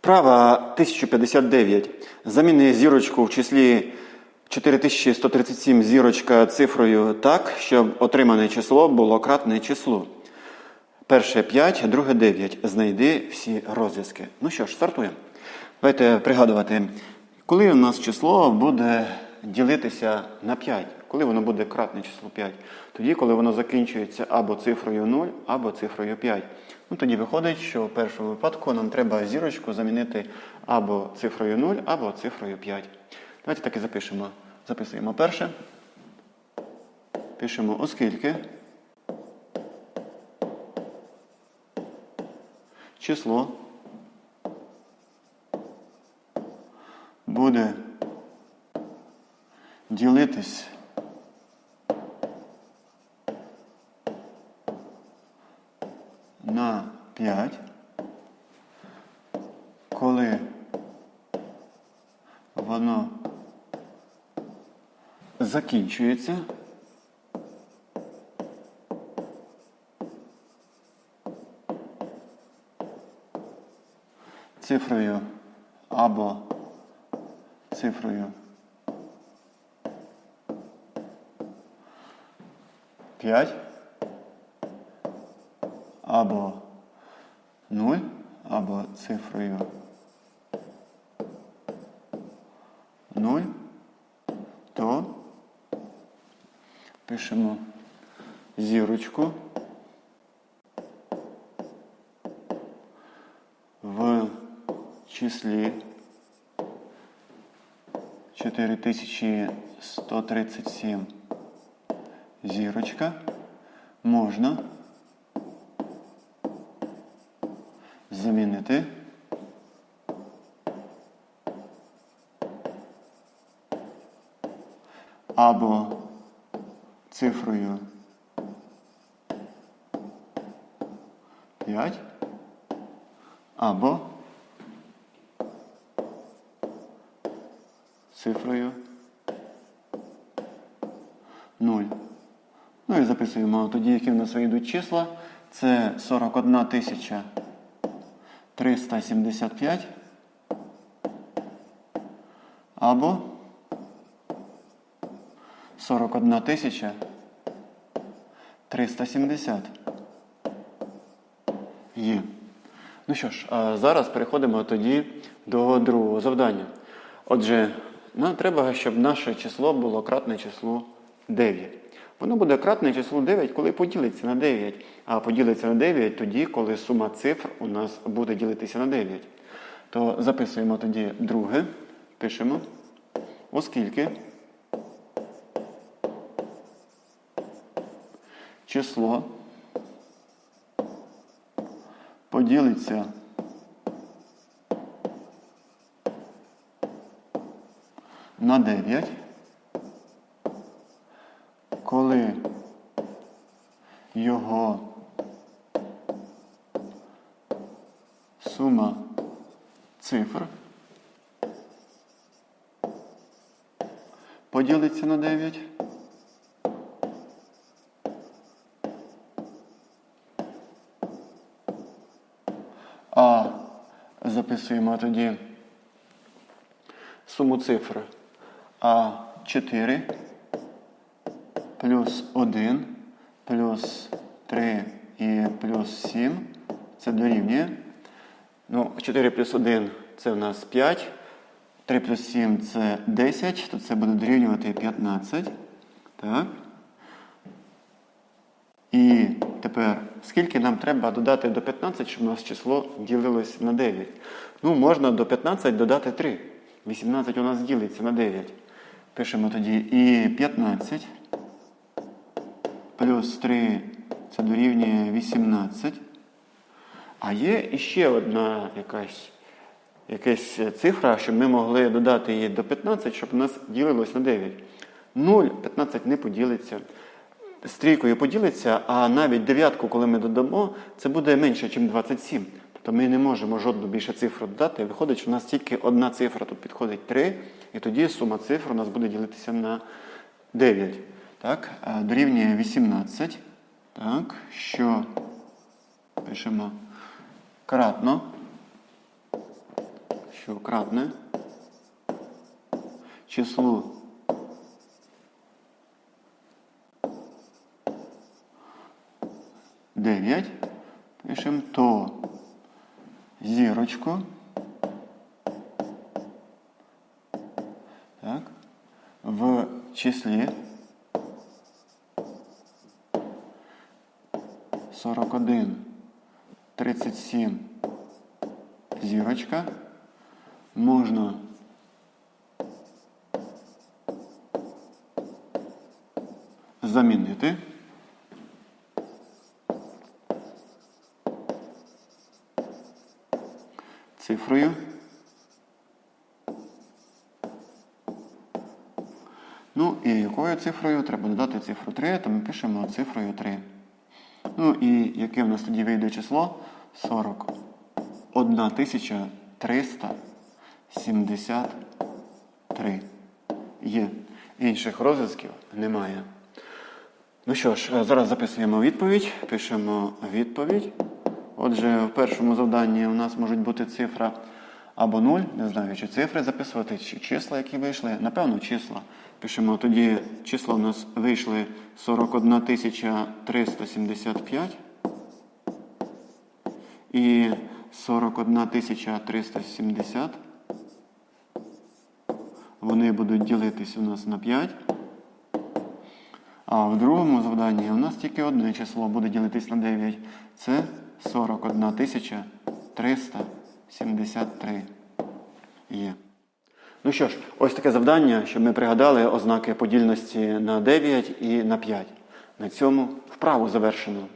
Вправа 1059. Заміни зірочку в числі 4137 зірочка цифрою так, щоб отримане число було кратне числу. Перше 5, друге 9. Знайди всі розв'язки. Ну що ж, стартуємо. Давайте пригадувати, коли у нас число буде ділитися на 5, коли воно буде кратне число 5, тоді, коли воно закінчується або цифрою 0, або цифрою 5. Ну, тоді виходить, що в першому випадку нам треба зірочку замінити або цифрою 0, або цифрою 5. Давайте так і запишемо. Записуємо перше. Пишемо оскільки. Число буде ділитись на 5, коли воно закінчується. Цифрою або цифрою 5 або 0, або цифрою 0, то пишемо зірочку в числі 4137 зірочка. Можна замінити або цифрою 5 або цифрою 0. Ну і записуємо тоді, які в нас вийдуть числа. Це 41 тисяча 375 або 41 тисяча 370. Є. Ну що ж, зараз переходимо тоді до другого завдання. Отже, нам треба, щоб наше число було кратне числу 9. Воно буде кратне числу 9, коли поділиться на 9. А поділиться на 9 тоді, коли сума цифр у нас буде ділитися на 9. То записуємо тоді друге, пишемо, оскільки число поділиться на 9, коли його сума цифр поділиться на 9. А записуємо тоді суму цифр А4 плюс 1 плюс 3 і плюс 7. Це дорівнює. Ну, 4 плюс 1 це в нас 5. 3 плюс 7 це 10, то це буде дорівнювати 15. Так. І тепер, скільки нам треба додати до 15, щоб у нас число ділилось на 9? Ну, можна до 15 додати 3. 18 у нас ділиться на 9. Пишемо тоді і 15 плюс 3 це дорівнює 18. А є іще одна якась, якась цифра, щоб ми могли додати її до 15, щоб у нас ділилось на 9. 0, 15 не поділиться. З трійкою поділиться, а навіть дев'ятку, коли ми додамо, це буде менше, ніж 27. Тобто ми не можемо жодну більше цифру додати. Виходить, що у нас тільки одна цифра тут підходить 3, і тоді сума цифр у нас буде ділитися на 9. Так, дорівнює 18. Так, що пишемо кратно що кратне числу дев'ять. Пишемо то зірочку. Так. В числі 41, 37 зірочка можна замінити цифрою Ну і якою цифрою треба додати цифру 3, то ми пишемо цифрою 3. Ну і яке в нас тоді вийде число? 41 373. Є. Інших розв'язків немає. Ну що ж, е, зараз записуємо відповідь. Пишемо відповідь. Отже, в першому завданні у нас можуть бути цифра або 0, не знаю, чи цифри записувати, чи числа, які вийшли. Напевно, числа. Пишемо тоді, числа у нас вийшли 41 375 і 41 370. Вони будуть ділитись у нас на 5. А в другому завданні у нас тільки одне число буде ділитись на 9. Це 41 тисяча 373 є. Ну що ж, ось таке завдання, щоб ми пригадали ознаки подільності на 9 і на 5. На цьому вправу завершено.